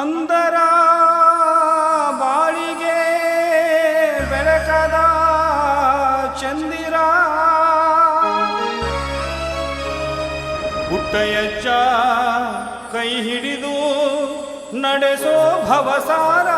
ಅಂದರ ಬಾಳಿಗೆ ಬೆಳಕದ ಚಂದಿರ. ಪುಟ್ಟಯಜ್ಜ ಕೈ ಹಿಡಿದು ನಡೆಸೋ ಭವಸಾರ.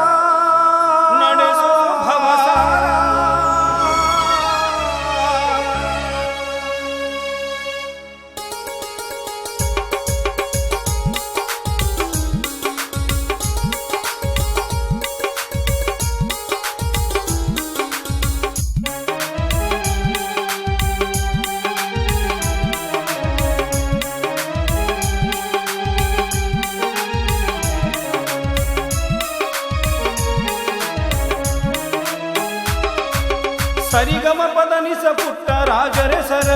ಸರಿಗಮ ಪದನಿಸ ಪುಟ್ಟ ರಾಜರೆ ಸರ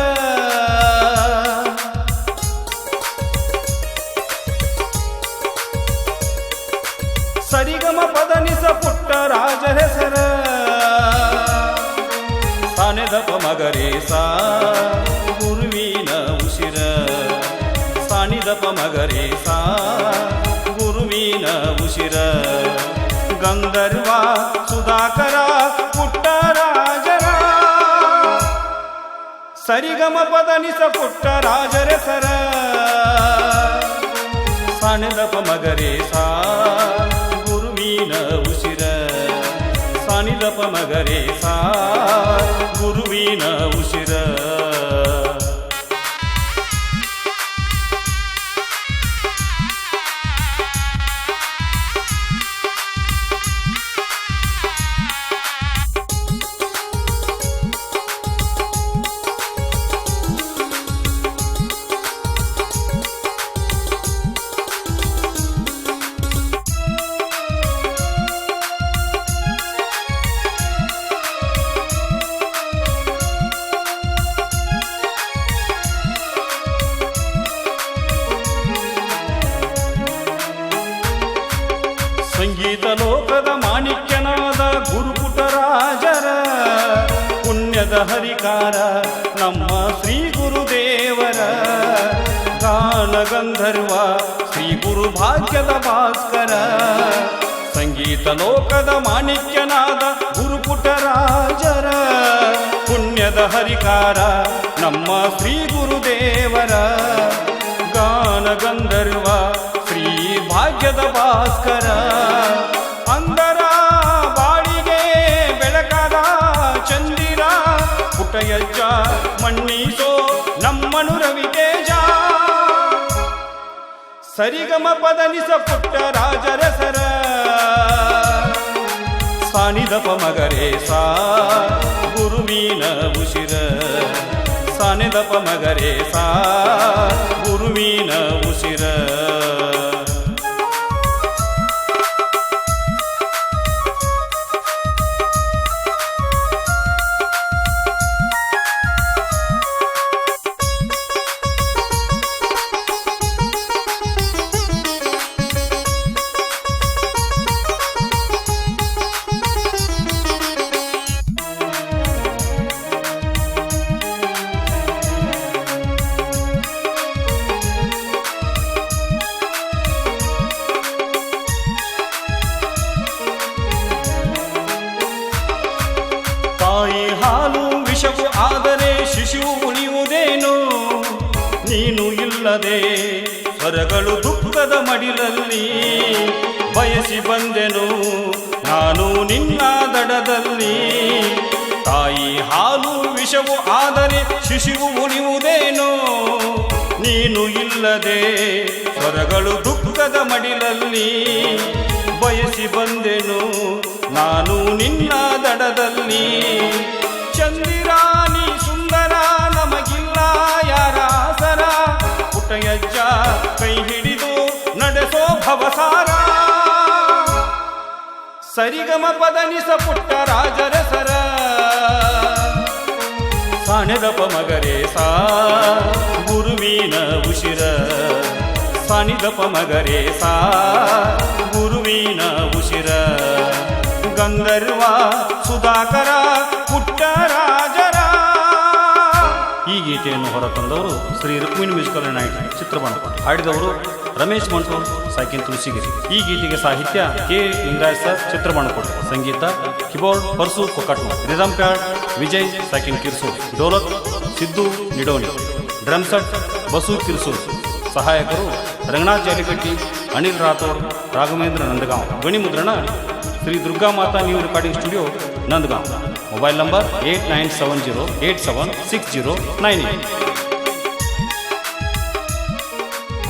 ಸರಿಗಮ ಪದನಿಸ ಪುಟ್ಟ ರಾಜರೆ ಸರ ಸಾನೆದಪ ಮಗರೇ ಸಾ ಗುರುವಿನ ಉಸಿರ. ಸಾನಿದಪ ಮಗರೇ ಸಾ ಗುರುವಿನ ಉಸಿರ. ಗಂಧರ್ವ ಸುಧಾಕರ ಸರಿಗಮ ಪದನಿಸ ಪುಟ್ಟ ರಾಜರ ಸರ ಸಾನೆದಪ ಮಗರೇ ಸಾ ಗುರುವಿನ ಉಸಿರ. ಸಾನಿದಪ ಮಗರೇ ಸಾ ಗುರುವಿನ ಉಸಿರ. ಸಂಗೀತ ಲೋಕದ ಮಾಣಿಕ್ಯನಾದ ಗುರುಪುಟರಾಜರ, ಪುಣ್ಯದ ಹರಿಕಾರ, ನಮ್ಮ ಶ್ರೀ ಗುರುದೇವರ. ಗಾನ ಗಂಧರ್ವ ಶ್ರೀ ಗುರು ಭಾಗ್ಯದ ಭಾಸ್ಕರ, ಸಂಗೀತ ಲೋಕದ ಮಾಣಿಕ್ಯನಾದ ಗುರುಪುಟರಾಜರ, ಪುಣ್ಯದ ಹರಿಕಾರ, ನಮ್ಮ ಶ್ರೀ ಗುರುದೇವರ. ಗಾನ ಗಂಧರ್ವ ಶ್ರೀ ಭಾಗ್ಯದ ಭಾಸ್ಕರ. ಪುಟಯಜ್ಜ ಮಣ್ಣೀಸೋ ನಮ್ಮನು ರವಿತೇಜ. ಸರಿಗಮ ಪದನಿಸ ಪುಟ್ಟ ರಾಜರ ಸರ ಸಾನಿದಪ ಮಗರೇ ಸಾ ಗುರುಮೀನ ಉಸಿರ. ಸಾನಿದಪ ಮಗರೇ ಸಾ ಶಿಶುವು ಉಳಿಯುವುದೇನು ನೀನು ಇಲ್ಲದೆ ಸ್ವರಗಳು ದುಃಖದ ಮಡಿಲಲ್ಲಿ ಬಯಸಿ ಬಂದೆನು. ನಾನು ನಿನ್ನ ದಡದಲ್ಲಿ ತಾಯಿ ಹಾಲು ವಿಷವು ಆದರೆ ಶಿಶುವು ಉಳಿಯುವುದೇನು ನೀನು ಇಲ್ಲದೆ ಸ್ವರಗಳು ದುಃಖದ ಮಡಿಲಲ್ಲಿ ಭವಸಾರ ಸರಿಗಮ ಪದನಿಸ ಪುಟ್ಟ ರಾಜರ ಸರ ಸಾನೆದಪ ಮಗರೇ ಸಾ ಗುರುವಿನ ಉಸಿರ ಸಾನಿದಪ ಮಗರೇ ಸಾ ಗುರುವಿನ ಉಸಿರ ಗಂಧರ್ವ, ಸುಧಾಕರ ಪುಟ್ಟರಾಜರ ಈ ಗೀತೆಯನ್ನು ಹೊರತಂದವರು ಶ್ರೀ ರುಕ್ಮಿಣಿ ಮ್ಯೂಸಿಕಲ್ ನೈಟ್ ಚಿತ್ರಬಂಧ ಹಾಡಿದವರು ರಮೇಶ್ ಮಂಟು, ಸಾಕಿನ್ ತುಳಸಿಗಿರಿ. ಈ ಗೀತೆಗೆ ಸಾಹಿತ್ಯ ಕೆ. ಲಿಂಗರಾಜ್ ಸರ್ ಕೊಟ್ಟು ಸಂಗೀತ keyboard Parsu Kokat rhythm pad, Vijay, Sakin Kirsu ಡೋಲಕ್ ಸಿದ್ದು, ನಿಡೋನಿ. ಡ್ರಮ್ ಸೆಟ್, ಬಸು ಕಿರ್ಸು ಸಹಾಯಕರು ರಂಗನಾಥ್ ಜಾಲಿಕಟ್ಟಿ, ಅನಿಲ್ ರಾಥೋಡ್, ರಾಘವೇಂದ್ರ ನಂದಗಾಂವ್. ಗಣಿ ಮುದ್ರಣ Shri Durga Mata new recording studio, Nandgaon. Mobile number eight nine seven zero eight seven six zero nine eight.